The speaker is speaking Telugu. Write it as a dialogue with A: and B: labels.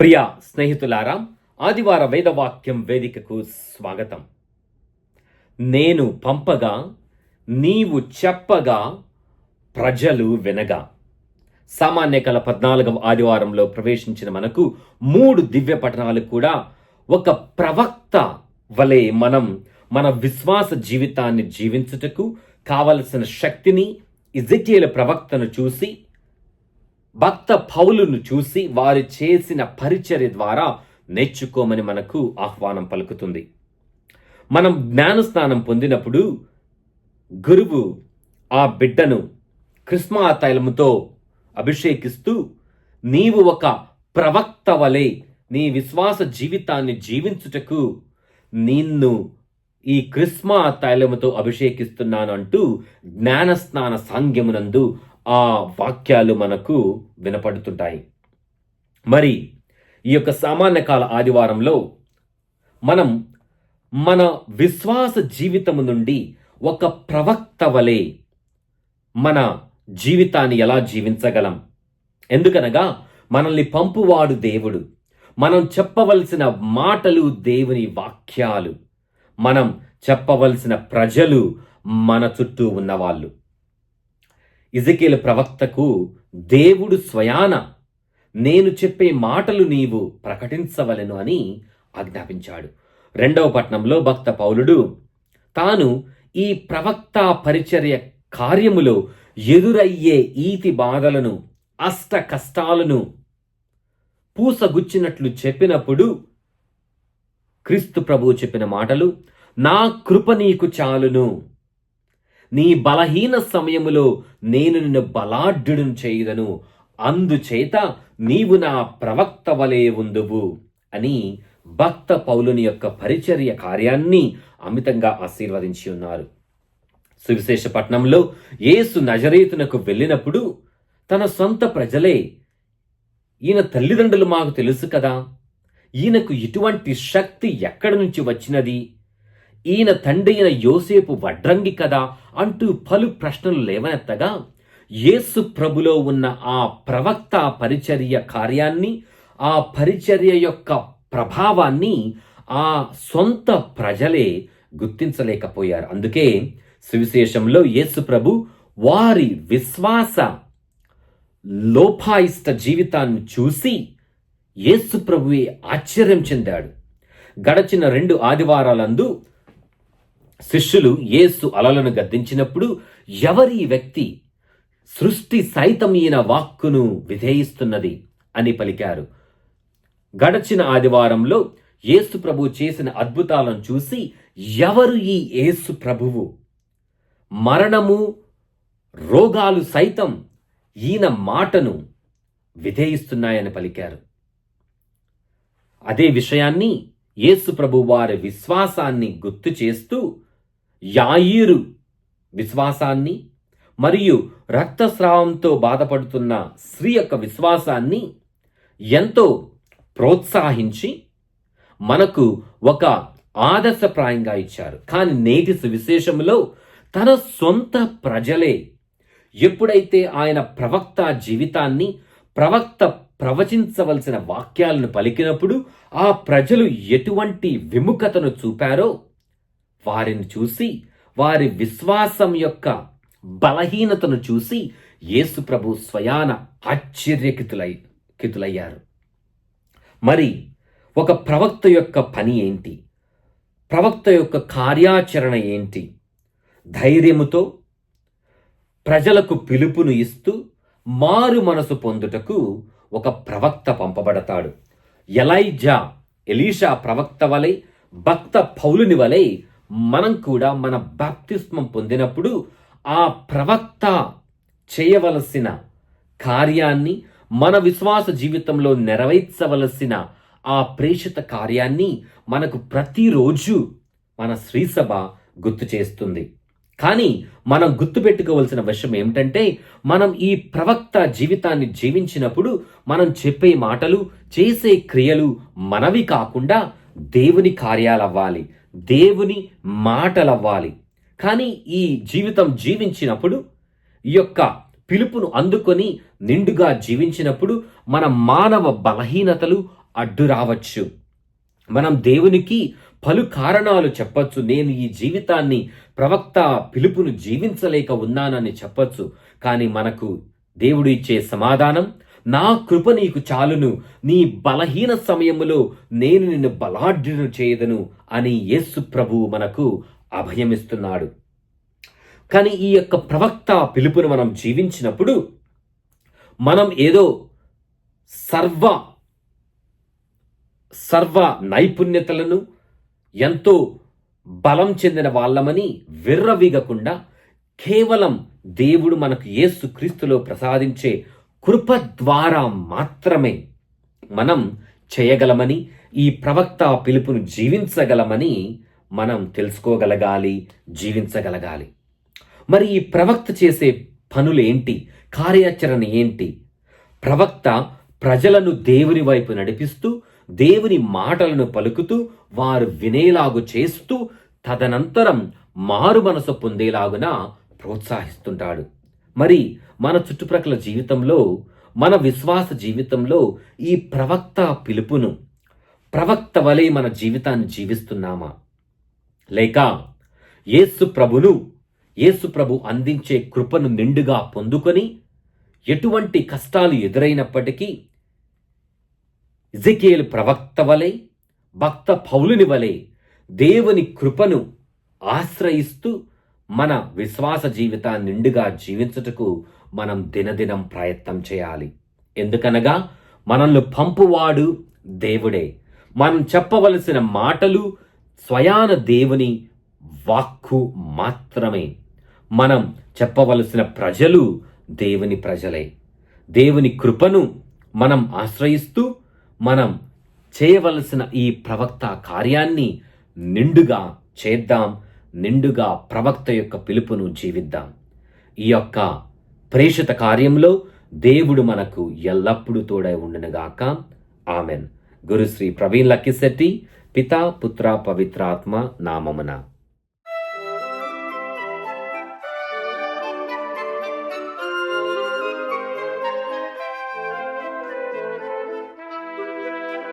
A: ప్రియ స్నేహితులారా ఆదివార వేదవాక్యం వేదికకు స్వాగతం. నేను పంపగా నీవు చెప్పగా ప్రజలు వినగా. సామాన్య కల పద్నాలుగవ ఆదివారంలో ప్రవేశించిన మనకు మూడు దివ్య పఠనాలు కూడా ఒక ప్రవక్త వలె మనం మన విశ్వాస జీవితాన్ని జీవించుటకు కావలసిన శక్తిని ఇజకియల ప్రవక్తను చూసి భక్త పౌలును చూసి వారు చేసిన పరిచర్య ద్వారా నేర్చుకోమని మనకు ఆహ్వానం పలుకుతుంది. మనం జ్ఞానస్నానం పొందినప్పుడు గురువు ఆ బిడ్డను క్రిస్మా తైలముతో అభిషేకిస్తూ నీవు ఒక ప్రవక్త వలె నీ విశ్వాస జీవితాన్ని జీవించుటకు నిన్ను ఈ క్రిస్మా తైలముతో అభిషేకిస్తున్నాను అంటూ జ్ఞానస్నాన సాంగ్యమునందు ఆ వాక్యాలు మనకు వినపడుతుంటాయి. మరి ఈ యొక్క సామాన్య కాల ఆదివారంలో మనం మన విశ్వాస జీవితము నుండి ఒక ప్రవక్త వలె మన జీవితాన్ని ఎలా జీవించగలం? ఎందుకనగా మనల్ని పంపువాడు దేవుడు. మనం చెప్పవలసిన మాటలు దేవుని వాక్యాలు. మనం చెప్పవలసిన ప్రజలు మన చుట్టూ ఉన్నవాళ్ళు. ఇజకేలు ప్రవక్తకు దేవుడు స్వయాన నేను చెప్పే మాటలు నీవు ప్రకటించవలెను అని ఆజ్ఞాపించాడు. రెండవ పట్నంలో భక్త పౌలుడు తాను ఈ ప్రవక్త పరిచర్య కార్యములో ఎదురయ్యే ఈతి బాధలను అష్ట కష్టాలను పూసగుచ్చినట్లు చెప్పినప్పుడు క్రీస్తు ప్రభువు చెప్పిన మాటలు నా కృప నీకు చాలును. నీ బలహీన సమయములో నేను నిన్ను బలాఢ్యుడును చేయుదను. అందుచేత నీవు నా ప్రవక్త వలె ఉందువు అని భక్త పౌలుని యొక్క పరిచర్య కార్యాన్ని అమితంగా ఆశీర్వదించి ఉన్నారు. సువిశేష పట్నంలో యేసు నజరేతునకు వెళ్ళినప్పుడు తన సొంత ప్రజలే ఈయన తల్లిదండ్రులు మాకు తెలుసు కదా ఈయనకు ఇటువంటి శక్తి ఎక్కడి నుంచి వచ్చినది? ఈయన తండ్రి అయిన యోసేపు వడ్రంగి కదా అంటూ పలు ప్రశ్నలు లేవనెత్తగా యేసు ప్రభులో ఉన్న ఆ ప్రవక్త పరిచర్య కార్యాన్ని ఆ పరిచర్య యొక్క ప్రభావాన్ని ఆ సొంత ప్రజలే గుర్తించలేకపోయారు. అందుకే సువిశేషంలో యేసు ప్రభు వారి విశ్వాస లోపాయిష్ట జీవితాన్ని చూసి యేసు ప్రభువే ఆశ్చర్యం చెందాడు. గడచిన రెండు ఆదివారాలందు శిష్యులు యేసు అలలను గద్దించినప్పుడు ఎవరి వ్యక్తి సృష్టి సైతం ఈయన వాక్కును విధేయిస్తున్నది అని పలికారు. గడచిన ఆదివారంలో యేసు ప్రభు చేసిన అద్భుతాలను చూసి ఎవరు ఈ యేసు ప్రభువు? మరణము రోగాలు సైతం ఈయన మాటను విధేయిస్తున్నాయని పలికారు. అదే విషయాన్ని యేసు ప్రభు వారి విశ్వాసాన్ని గుర్తు చేస్తూ యాయిరు విశ్వాసాన్ని మరియు రక్తస్రావంతో బాధపడుతున్న స్త్రీ యొక్క విశ్వాసాన్ని ఎంతో ప్రోత్సహించి మనకు ఒక ఆదర్శప్రాయంగా ఇచ్చారు. కానీ నేటి సువిశేషంలో తన సొంత ప్రజలే ఎప్పుడైతే ఆయన ప్రవక్త జీవితాన్ని ప్రవక్త ప్రవచించవలసిన వాక్యాలను పలికినప్పుడు ఆ ప్రజలు ఎటువంటి విముఖతను చూపారో వారిని చూసి వారి విశ్వాసం యొక్క బలహీనతను చూసి యేసు ప్రభు స్వయాన ఆశ్చర్యకితులై కితులయ్యారు. మరి ఒక ప్రవక్త యొక్క పని ఏంటి? ప్రవక్త యొక్క కార్యాచరణ ఏంటి? ధైర్యముతో ప్రజలకు పిలుపును ఇస్తూ మారు మనసు పొందుటకు ఒక ప్రవక్త పంపబడతాడు. ఎలైజా ఎలీషా ప్రవక్త వలె భక్త పౌలుని వలె మనం కూడా మన బాప్తిస్మం పొందినప్పుడు ఆ ప్రవక్త చేయవలసిన కార్యాన్ని మన విశ్వాస జీవితంలో నెరవేర్చవలసిన ఆ ప్రేషిత కార్యాన్ని మనకు ప్రతిరోజు మన శ్రీసభ గుర్తు చేస్తుంది. కానీ మనం గుర్తుపెట్టుకోవలసిన విషయం ఏమిటంటే మనం ఈ ప్రవక్త జీవితాన్ని జీవించినప్పుడు మనం చెప్పే మాటలు చేసే క్రియలు మనవి కాకుండా దేవుని కార్యాలవ్వాలి. దేవుని మాటలవ్వాలి. కానీ ఈ జీవితం జీవించినప్పుడు ఈ యొక్క పిలుపును అందుకొని నిండుగా జీవించినప్పుడు మన మానవ బలహీనతలు అడ్డు రావచ్చు. మనం దేవునికి పలు కారణాలు చెప్పచ్చు. నేను ఈ జీవితాన్ని ప్రవక్త పిలుపును జీవించలేక ఉన్నానని చెప్పచ్చు. కానీ మనకు దేవుడు ఇచ్చే సమాధానం నా కృప నీకు చాలును నీ బలహీన సమయములో నేను నిన్ను బలాఢ్యును చేయదను అని యేసు ప్రభువు మనకు అభయమిస్తున్నాడు. కానీ ఈ యొక్క ప్రవక్త పిలుపును మనం జీవించినప్పుడు మనం ఏదో సర్వ సర్వ నైపుణ్యతలను ఎంతో బలం చెందిన వాళ్ళమని విర్రవీగకుండా కేవలం దేవుడు మనకు యేసు క్రీస్తులో ప్రసాదించే కృప ద్వారా మాత్రమే మనం చేయగలమని ఈ ప్రవక్త పిలుపును జీవించగలమని మనం తెలుసుకోగలగాలి జీవించగలగాలి. మరి ఈ ప్రవక్త చేసే పనులు ఏంటి? కార్యాచరణ ఏంటి? ప్రవక్త ప్రజలను దేవుని వైపు నడిపిస్తూ దేవుని మాటలను పలుకుతూ వారు వినేలాగు చేస్తూ తదనంతరం మారు మనసు పొందేలాగున ప్రోత్సహిస్తుంటాడు. మరి మన చుట్టుప్రక్కల జీవితంలో మన విశ్వాస జీవితంలో ఈ ప్రవక్త పిలుపును ప్రవక్త వలె మన జీవితాన్ని జీవిస్తున్నామా? లేక యేసు ప్రభును యేసు ప్రభు అందించే కృపను నిండుగా పొందుకొని ఎటువంటి కష్టాలు ఎదురైనప్పటికీ ఇజకేల్ ప్రవక్త వలె భక్త పౌలుని వలె దేవుని కృపను ఆశ్రయిస్తూ మన విశ్వాస జీవితాన్ని నిండుగా జీవించుటకు మనం దినదినం ప్రయత్నం చేయాలి. ఎందుకనగా మనల్ని పంపువాడు దేవుడే. మనం చెప్పవలసిన మాటలు స్వయాన దేవుని వాక్కు మాత్రమే. మనం చెప్పవలసిన ప్రజలు దేవుని ప్రజలే. దేవుని కృపను మనం ఆశ్రయిస్తూ మనం చేయవలసిన ఈ ప్రవక్త కార్యాన్ని నిండుగా చేద్దాం. నిండుగా ప్రవక్త యొక్క పిలుపును జీవిద్దాం. ఈ యొక్క ప్రేషిత కార్యంలో దేవుడు మనకు ఎల్లప్పుడూ తోడై ఉండునుగాక. ఆమెన్. గురుశ్రీ ప్రవీణ్ లక్కిశెట్టి పితా పుత్ర పవిత్రాత్మ నామమున.